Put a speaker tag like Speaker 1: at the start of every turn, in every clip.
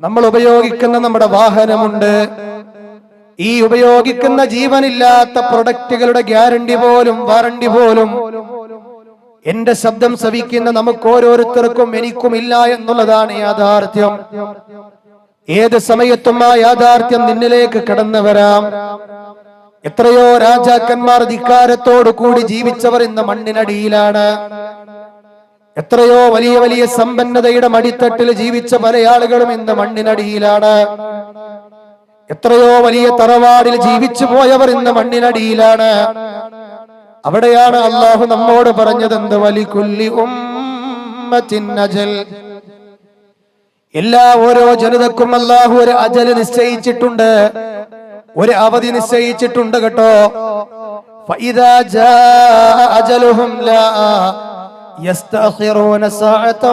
Speaker 1: നമ്മൾ ഉപയോഗിക്കുന്ന നമ്മുടെ വാഹനമുണ്ട്. ഈ ഉപയോഗിക്കുന്ന ജീവനില്ലാത്ത പ്രൊഡക്റ്റുകളുടെ ഗ്യാരണ്ടി പോലും വാറണ്ടി പോലും എന്റെ ശബ്ദം ശ്രവിക്കുന്ന നമുക്ക് ഓരോരുത്തർക്കും എനിക്കും ഇല്ല എന്നുള്ളതാണ് യാഥാർത്ഥ്യം. ഏത് സമയത്തും ആ യാഥാർത്ഥ്യം നിന്നിലേക്ക് കടന്നു വരാം. എത്രയോ രാജാക്കന്മാർ ധിക്കാരത്തോടു കൂടി ജീവിച്ചവർ ഇന്ന് മണ്ണിനടിയിലാണ്. എത്രയോ വലിയ വലിയ സമ്പന്നതയുടെ മടിത്തട്ടിൽ ജീവിച്ച പല ആളുകളും ഇന്ന് മണ്ണിനടിയിലാണ്. എത്രയോ വലിയ തറവാടിൽ ജീവിച്ചു പോയവർ ഇന്ന് മണ്ണിനടിയിലാണ്. അവിടെയാണ് അള്ളാഹു നമ്മോട് പറഞ്ഞത് എന്ത് വലിക്കുല്ലി ഉമ്മത്തിനജൽ എല്ലാ ഓരോ ജനതക്കും അള്ളാഹു ഒരു അജൽ നിശ്ചയിച്ചിട്ടുണ്ട്. ഒരു അവധി നിശ്ചയിച്ചിട്ടുണ്ട് കേട്ടോ. അജലുഹും ലാ يستأخرون ساعة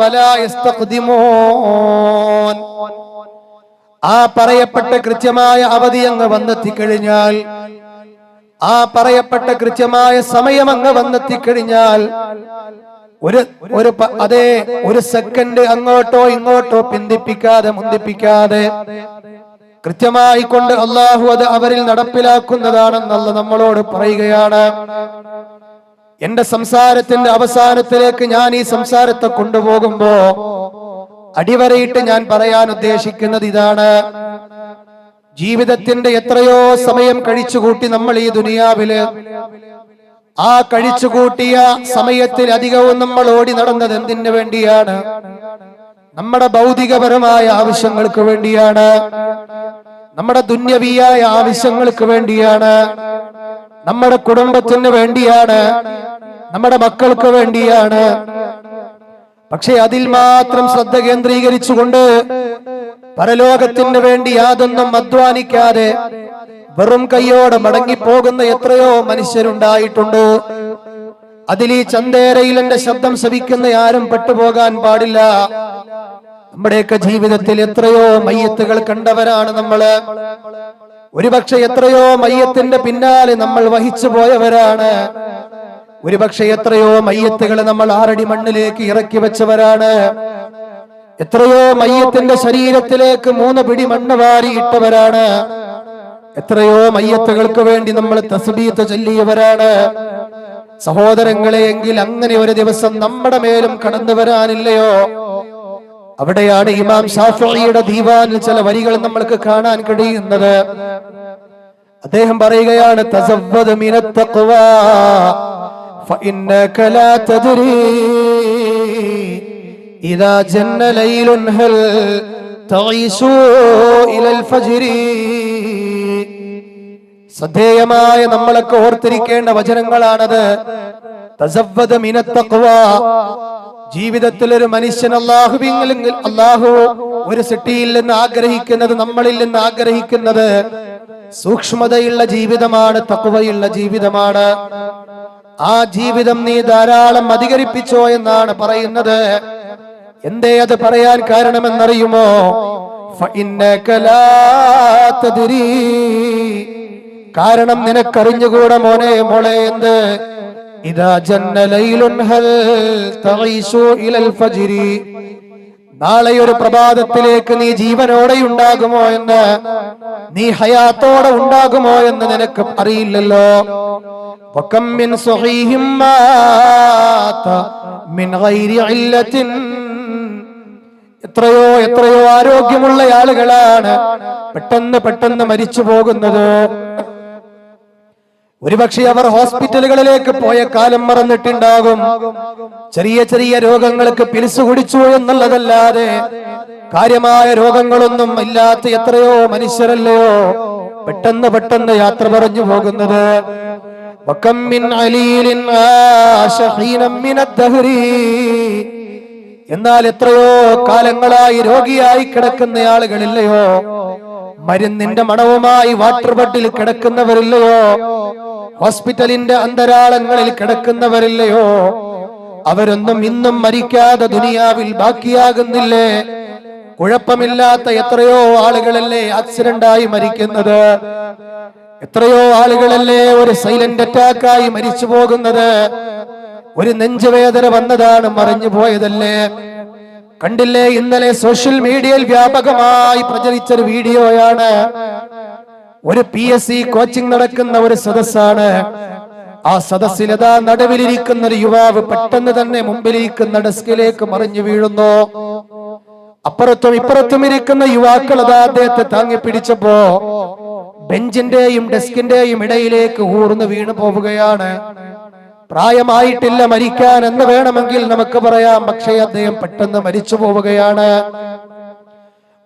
Speaker 1: ولا يستقدمون ആ പറയപ്പെട്ട കൃത്യമായ അവധി അങ്ങ് വന്നെത്തിക്കഴിഞ്ഞാൽ ആ പറയപ്പെട്ട കൃത്യമായ സമയം അങ്ങ് വന്നെത്തിക്കഴിഞ്ഞാൽ ഒരു ഒരു പ- അതേ ഒരു സെക്കൻഡ് അങ്ങോട്ടോ ഇങ്ങോട്ടോ പിന്തിപ്പിക്കാതെ മുന്തിപ്പിക്കാതെ കൃത്യമായി കൊണ്ട് അള്ളാഹു അത് അവരിൽ നടപ്പിലാക്കുന്നതാണെന്നുള്ള നമ്മളോട് പറയുകയാണ് എന്റെ സംസാരത്തിന്റെ അവസാനത്തിലേക്ക് ഞാൻ ഈ സംസാരത്തെ കൊണ്ടുപോകുമ്പോ അടിവരയിട്ട് ഞാൻ പറയാൻ ഉദ്ദേശിക്കുന്നത് ഇതാണ്. ജീവിതത്തിന്റെ എത്രയോ സമയം കഴിച്ചുകൂട്ടി നമ്മൾ ഈ ദുനിയാവിൽ. ആ കഴിച്ചുകൂട്ടിയ സമയത്തിൽ അധികവും നമ്മൾ ഓടി നടന്നത് എന്തിനു വേണ്ടിയാണ്? നമ്മുടെ ഭൗതികപരമായ ആവശ്യങ്ങൾക്ക് വേണ്ടിയാണ്. നമ്മുടെ ദുന്യവിയായ ആവശ്യങ്ങൾക്ക് വേണ്ടിയാണ്. നമ്മുടെ കുടുംബത്തിന് വേണ്ടിയാണ് നമ്മുടെ മക്കൾക്ക് വേണ്ടിയാണ്. പക്ഷെ അതിൽ മാത്രം ശ്രദ്ധ കേന്ദ്രീകരിച്ചുകൊണ്ട് പരലോകത്തിന് വേണ്ടി യാതൊന്നും അധ്വാനിക്കാതെ വെറും കൈയോടെ മടങ്ങിപ്പോകുന്ന എത്രയോ മനുഷ്യരുണ്ടായിട്ടുണ്ട്. അതിൽ ഈ ചന്തേരയിൽ എന്റെ ശബ്ദം ശ്രവിക്കുന്ന ആരും പെട്ടുപോകാൻ പാടില്ല. നമ്മുടെയൊക്കെ ജീവിതത്തിൽ എത്രയോ മയ്യത്തുകൾ കണ്ടവരാണ് നമ്മൾ. ഒരുപക്ഷെ എത്രയോ മയ്യത്തിന്റെ പിന്നാലെ നമ്മൾ വഹിച്ചു പോയവരാണ്. ഒരുപക്ഷെ എത്രയോ മയ്യത്തുകളെ നമ്മൾ ആറടി മണ്ണിലേക്ക് ഇറക്കി വെച്ചവരാണ്. എത്രയോ മയ്യത്തിന്റെ ശരീരത്തിലേക്ക് മൂന്ന് പിടി മണ്ണ് വാരി ഇട്ടവരാണ് എത്രയോ മയ്യത്തുകൾക്ക് വേണ്ടി നമ്മൾ തസ്ബീത്ത് ചൊല്ലിയവരാണ്. സഹോദരങ്ങളെ എങ്കിൽ അങ്ങനെ ഒരു ദിവസം നമ്മുടെ മേലും കടന്നു വരാനില്ലയോ? അവിടെയാണ് ഇമാം ഷാഫിയുടെ ദീവാനിൽ ചില വരികൾ നമ്മൾക്ക് കാണാൻ കഴിയുന്നത്. അദ്ദേഹം പറയുകയാണ് ശ്രദ്ധേയമായ നമ്മളൊക്കെ ഓർത്തിരിക്കേണ്ട വചനങ്ങളാണത്. തസവ്വദ മിനത്തക്വ ജീവിതത്തിൽ ഒരു മനുഷ്യൻ അള്ളാഹു അള്ളാഹു ഒരു സിട്ടിയിൽ നിന്ന് ആഗ്രഹിക്കുന്നത് നമ്മളിൽ നിന്ന് ആഗ്രഹിക്കുന്നത് സൂക്ഷ്മതയുള്ള ജീവിതമാണ് തക്കുവയുള്ള ജീവിതമാണ്. ആ ജീവിതം നീ ധാരാളം അധികരിപ്പിച്ചോ എന്നാണ് പറയുന്നത്. എന്തേ അത് പറയാൻ കാരണമെന്നറിയുമോ? കാരണം നിനക്കറിഞ്ഞുകൂടെ മോനെ മോളെ എന്ത്? ഇതാ ليل ഹൽ تعيش ഇലൽ الفجر? നാളെ ഒരു പ്രഭാതത്തിലേക്ക് നീ ജീവനോടെ ഉണ്ടാകുമോ എന്ന്? നീ ഹയാത്തോടെ ഉണ്ടാകുമോ എന്ന് നിനക്ക് അറിയില്ലല്ലോ. എത്രയോ എത്രയോ ആരോഗ്യമുള്ള ആളുകളാണ് പെട്ടെന്ന് പെട്ടെന്ന് മരിച്ചു പോകുന്നത്. ഒരുപക്ഷെ അവർ ഹോസ്പിറ്റലുകളിലേക്ക് പോയ കാലം മറന്നിട്ടുണ്ടാകും. ചെറിയ ചെറിയ രോഗങ്ങൾക്ക് പിലിച്ചു കുടിച്ചു എന്നുള്ളതല്ലാതെ കാര്യമായ രോഗങ്ങളൊന്നും ഇല്ലാത്ത എത്രയോ മനുഷ്യരല്ലയോ പെട്ടെന്ന് പെട്ടെന്ന് യാത്ര പറഞ്ഞു പോകുന്നത്. എന്നാൽ എത്രയോ കാലങ്ങളായി രോഗിയായി കിടക്കുന്ന ആളുകളില്ലയോ? മരുന്നിന്റെ മണവുമായി വാട്ടർ ബട്ടിൽ കിടക്കുന്നവരില്ലയോ? ഹോസ്പിറ്റലിന്റെ അന്തരാളങ്ങളിൽ കിടക്കുന്നവരില്ലയോ? അവരൊന്നും ഇന്നും മരിക്കാതെ ദുനിയാവിൽ ബാക്കിയാകുന്നില്ലേ? കുഴപ്പമില്ലാത്ത എത്രയോ ആളുകളല്ലേ ആക്സിഡന്റായി മരിക്കുന്നത്? എത്രയോ ആളുകളല്ലേ ഒരു സൈലന്റ് അറ്റാക്കായി മരിച്ചു പോകുന്നത്? ഒരു നെഞ്ചുവേദന വന്നതാണ് മറിഞ്ഞു പോയതല്ലേ? കണ്ടില്ലേ ഇന്നലെ സോഷ്യൽ മീഡിയയിൽ വ്യാപകമായി പ്രചരിച്ചൊരു വീഡിയോയാണ്. ഒരു പി എസ് സി കോച്ചിങ് നടക്കുന്ന ഒരു സദസ്സാണ്. ആ സദസ്സിലതാ നടുവിലിരിക്കുന്ന ഒരു യുവാവ് പെട്ടെന്ന് തന്നെ മുമ്പിലിരിക്കുന്ന ഡെസ്കിലേക്ക് മറിഞ്ഞു വീഴുന്നു. അപ്പുറത്തും ഇപ്പുറത്തും ഇരിക്കുന്ന യുവാക്കൾ അതാ അദ്ദേഹത്തെ താങ്ങി പിടിച്ചപ്പോ ബെഞ്ചിന്റെയും ഡെസ്കിന്റെയും ഇടയിലേക്ക് ഊർന്ന് വീണു പോവുകയാണ്. പ്രായമായിട്ടില്ല മരിക്കാൻ എന്ന് വേണമെങ്കിൽ നമുക്ക് പറയാം പക്ഷേ അദ്ദേഹം പെട്ടെന്ന് മരിച്ചു പോവുകയാണ്.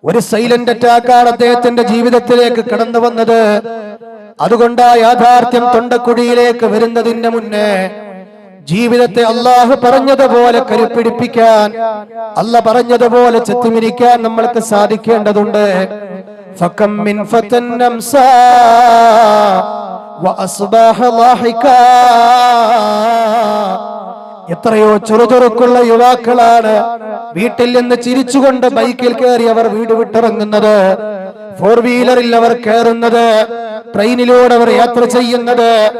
Speaker 1: ഒരു സൈലന്റ് അറ്റാക്കാണ് അദ്ദേഹത്തിന്റെ ജീവിതത്തിലേക്ക് കടന്നു വന്നത്. അതുകൊണ്ട് ആ യാഥാർത്ഥ്യം തൊണ്ടക്കുഴിയിലേക്ക് വരുന്നതിന് മുന്നേ ജീവിതത്തെ അള്ളാഹു പറഞ്ഞതുപോലെ കരുപ്പിടിപ്പിക്കാൻ അല്ല പറഞ്ഞതുപോലെ ചെത്തിമിരിക്കാൻ നമ്മൾക്ക് സാധിക്കേണ്ടതുണ്ട്. ഫക്കം എത്രയോ ചുറുചുറുക്കുള്ള യുവാക്കളാണ് വീട്ടിൽ നിന്ന് ചിരിച്ചുകൊണ്ട് ബൈക്കിൽ കയറി അവർ വീട് വിട്ടിറങ്ങുന്നത്. ഫോർ വീലറിൽ അവർ കയറുന്നത്. ട്രെയിനിലൂടെ അവർ യാത്ര ചെയ്യുന്നത്.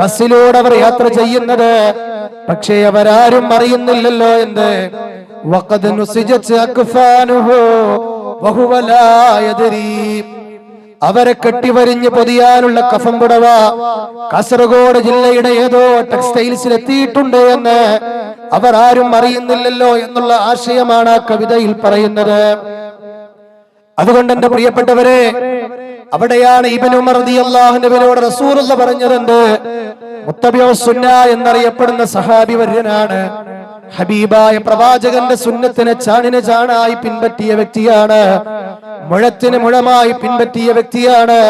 Speaker 1: ബസ്സിലൂടെ അവർ യാത്ര ചെയ്യുന്നത്. പക്ഷേ അവരാരും അറിയുന്നില്ലല്ലോ എന്ത്? വഖദ് നുസിജത് അക്ഫാനുഹു വഹുവ ലാ യദ്രീ. അവരെ കെട്ടിവരിഞ്ഞ് പൊതിയാനുള്ള കഫം പുടവ കാസർഗോഡ് ജില്ലയുടെ ഏതോ ടെക്സ്റ്റൈൽസിൽ എത്തിയിട്ടുണ്ട് എന്ന് അവർ ആരും അറിയുന്നില്ലല്ലോ എന്നുള്ള ആശയമാണ് ആ കവിതയിൽ പറയുന്നത്. അതുകൊണ്ട് എന്റെ പ്രിയപ്പെട്ടവരെ അവിടെയാണ് ഇബൻ ഉമർ റസൂലുള്ള പറഞ്ഞതുണ്ട് മുത്തബിയോ സുന്ന എന്നറിയപ്പെടുന്ന സഹാബി വര്യനാണ് ഹബീബായ പ്രവാചകന്റെ സുന്നത്തിനെ ചാണിന് ചാണായി പിൻപറ്റിയ വ്യക്തിയാണ്. മുഴത്തിന് മുഴമായി പിൻപറ്റിയ വ്യക്തിയാണ്.